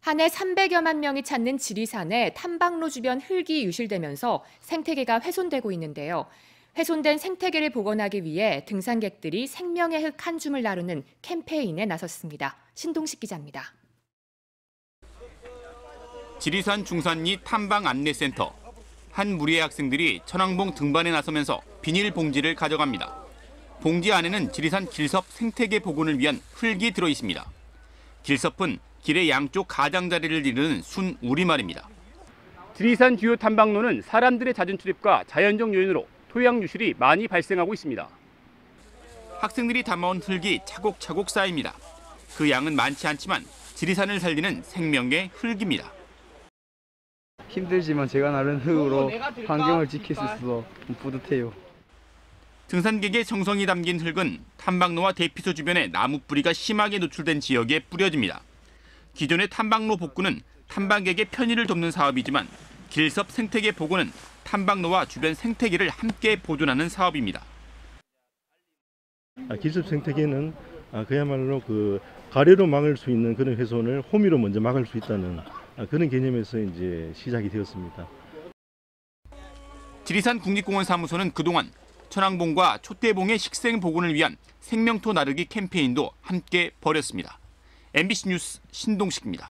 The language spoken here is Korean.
한해 300여만 명이 찾는 지리산에 탐방로 주변 흙이 유실되면서 생태계가 훼손되고 있는데요. 훼손된 생태계를 복원하기 위해 등산객들이 생명의 흙 한 줌을 나르는 캠페인에 나섰습니다. 신동식 기자입니다. 지리산 중산리 탐방 안내센터. 한 무리의 학생들이 천왕봉 등반에 나서면서 비닐 봉지를 가져갑니다. 봉지 안에는 지리산 길섭 생태계 복원을 위한 흙이 들어 있습니다. 길섭은 길의 양쪽 가장자리를 이루는 순 우리말입니다. 지리산 주요 탐방로는 사람들의 잦은 출입과 자연적 요인으로 토양 유실이 많이 발생하고 있습니다. 학생들이 담아온 흙이 차곡차곡 쌓입니다. 그 양은 많지 않지만 지리산을 살리는 생명의 흙입니다. 힘들지만 제가 나른 흙으로 환경을 지킬 수 있어서 뿌듯해요. 등산객의 정성이 담긴 흙은 탐방로와 대피소 주변에 나무 뿌리가 심하게 노출된 지역에 뿌려집니다. 기존의 탐방로 복구는 탐방객의 편의를 돕는 사업이지만 길섭 생태계 복원은 탐방로와 주변 생태계를 함께 보존하는 사업입니다. 아, 기습 생태계는 아, 그야말로 그 가래로 막을 수 있는 그런 훼손을 호미로 먼저 막을 수 있다는 아, 그런 개념에서 이제 시작이 되었습니다. 지리산 국립공원 사무소는 그동안 천왕봉과 촛대봉의 식생 복원을 위한 생명토 나르기 캠페인도 함께 벌였습니다. MBC 뉴스 신동식입니다.